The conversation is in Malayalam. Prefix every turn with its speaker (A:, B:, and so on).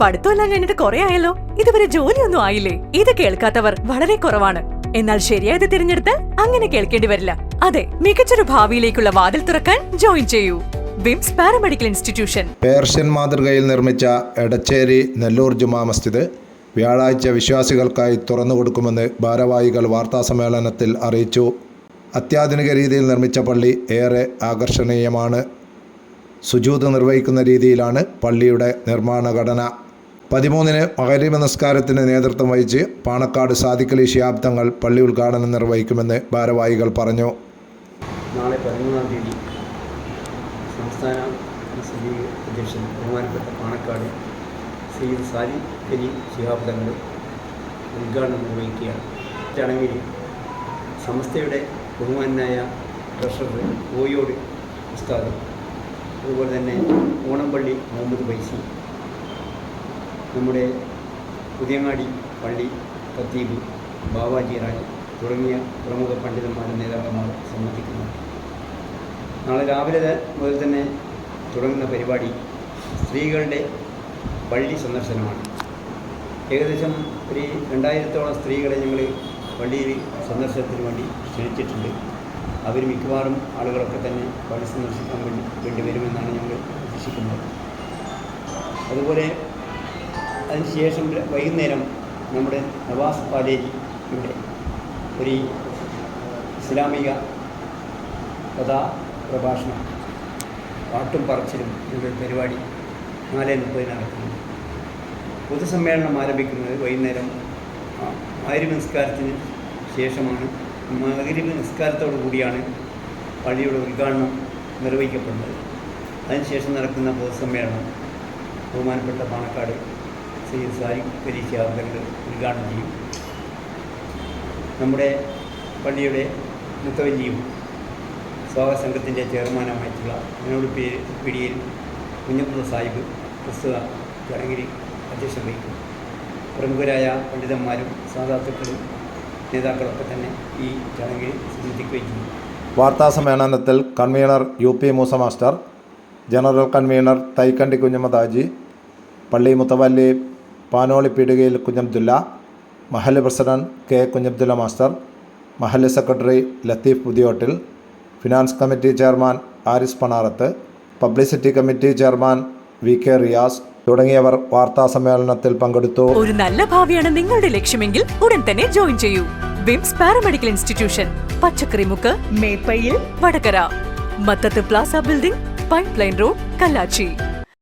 A: പഠിത്തമെല്ലാം കഴിഞ്ഞിട്ട് കുറെ ആയല്ലോ? ഇതുവരെ ജോലിയൊന്നും ആയില്ലേ? ഇത് കേൾക്കാത്തവർ വളരെ കുറവാണ്. എന്നാൽ ശരിയായത് തിരഞ്ഞെടുത്ത് അങ്ങനെ കേൾക്കേണ്ടി വരില്ല. അതെ മികച്ചൊരു ഭാവിയിലേക്കുള്ള വാതിൽ തുറക്കാൻ ജോയിൻ ചെയ്യൂ. വിംസ് പാരാമെഡിക്കൽ ഇൻസ്റ്റിറ്റ്യൂഷൻ.
B: പേർഷ്യൻ മാതൃകയിൽ നിർമ്മിച്ച എടച്ചേരി നെല്ലൂർ ജുമാ മസ്ജിദ് വ്യാഴാഴ്ച വിശ്വാസികൾക്കായി തുറന്നു കൊടുക്കുമെന്ന് ഭാരവാഹികൾ വാർത്താസമ്മേളനത്തിൽ അറിയിച്ചു. അത്യാധുനിക രീതിയിൽ നിർമ്മിച്ച പള്ളി ഏറെ ആകർഷണീയമാണ്. സുജൂത് നിർവഹിക്കുന്ന രീതിയിലാണ് പള്ളിയുടെ നിർമ്മാണ ഘടന പതിമൂന്നിന് മകരീമ നമസ്കാരത്തിന് നേതൃത്വം വഹിച്ച് പാണക്കാട് സാദിഖലി ശിഹാബ് തങ്ങൾ പള്ളി ഉദ്ഘാടനം നിർവഹിക്കുമെന്ന് ഭാരവാഹികൾ പറഞ്ഞു.
C: നാളെ പതിമൂന്നാം തീയതി സംസ്ഥാന മുസ്ലിം അധ്യക്ഷൻ ബഹുമാനപ്പെട്ട പാണക്കാട് സയ്യിദ് സാലി അലി ശിഹാബ് തങ്ങൾ ഉദ്ഘാടനം നിർവഹിക്കുകയാണ്. ചടങ്ങിൽ സംസ്ഥയുടെ ബഹുമാനായ ട്രഷറർ ഓയോട് ഉസ്താദ് അതുപോലെ തന്നെ ഓണംപള്ളി മുഹമ്മദ് ബൈസി നമ്മുടെ പുതിയങ്ങാടി പള്ളി ഖത്തീബ് ബാവാജി റായ് തുടങ്ങിയ പ്രമുഖ പണ്ഡിതന്മാരെ നേതാക്കന്മാർ സംബന്ധിക്കുന്നു. നാളെ രാവിലെ മുതൽ തന്നെ തുടങ്ങുന്ന പരിപാടി സ്ത്രീകളുടെ പള്ളി സന്ദർശനമാണ്. ഏകദേശം ഒരു രണ്ടായിരത്തോളം സ്ത്രീകളെ ഞങ്ങൾ പള്ളിയിൽ സന്ദർശനത്തിന് വേണ്ടി ക്ഷണിച്ചിട്ടുണ്ട്. അവർ മിക്കവാറും ആളുകളൊക്കെ തന്നെ പള്ളി സന്ദർശിക്കാൻ വേണ്ടി വേണ്ടി വരുമെന്നാണ് ഞങ്ങൾ പ്രതീക്ഷിക്കുന്നത്. അതുപോലെ അതിനുശേഷം വൈകുന്നേരം നമ്മുടെ നവാസ് പാലേരി ഇവിടെ ഒരു ഇസ്ലാമിക കഥാ പ്രഭാഷണം പാട്ടും പറച്ചിലും ഇവിടെ പരിപാടി നാല് മുപ്പതിന് നടക്കുന്നു. പൊതുസമ്മേളനം ആരംഭിക്കുന്നത് വൈകുന്നേരം ആയിരം നിസ്കാരത്തിന് ശേഷമാണ്. മകരിബ് നിസ്കാരത്തോടു കൂടിയാണ് പള്ളിയുടെ ഉദ്ഘാടനം നിർവഹിക്കപ്പെടുന്നത്. അതിനുശേഷം നടക്കുന്ന പൊതുസമ്മേളനം ബഹുമാനപ്പെട്ട പാണക്കാട് ശ്രീ സാരി പരീക്ഷ അവതരങ്ങൾ ഉദ്ഘാടനം ചെയ്യും. നമ്മുടെ പള്ളിയുടെ മുത്തവല്ലിയും സ്വാഗത സംഘത്തിന്റെ ചെയർമാനുമായിട്ടുള്ള അതിനോട് പേര് പിടിയിൽ കുഞ്ഞപ്പുറ സാഹിബ് പ്രസ്തുത ചടങ്ങിൽ അധ്യക്ഷം വഹിക്കും. പ്രമുഖരായ പണ്ഡിതന്മാരും സാധാത്തുക്കളും നേതാക്കളൊക്കെ തന്നെ ഈ ചടങ്ങിൽ സംബന്ധിക്കുകയും ചെയ്യും.
B: വാർത്താ സമ്മേളനത്തിൽ convener U P Moosa master general convener Thaikandi Kunhammadaji പള്ളി മുത്തവല്ലി പാനോളി പീടികയിൽ കുഞ്ഞബ്ദുല്ല മഹല്ല് പ്രസിഡന്റ് കെ. കുഞ്ഞബ്ദുല്ല മാസ്റ്റർ മഹല്ല് secretary Latheef Puthiyottil finance committee chairman Aris Panarath publicity committee chairman V K Riyas തുടങ്ങിയവർ വാർത്താ സമ്മേളനത്തിൽ പങ്കെടുത്തു.
A: ഒരു നല്ല ഭാവിയാണ് നിങ്ങളുടെ ലക്ഷ്യമെങ്കിൽ ഉടൻ തന്നെ ജോയിൻ ചെയ്യൂ. Wims paramedical institution Pachakkarimukku Meppayil Vadakara. Mathath plaza building pipe line road Kallachi.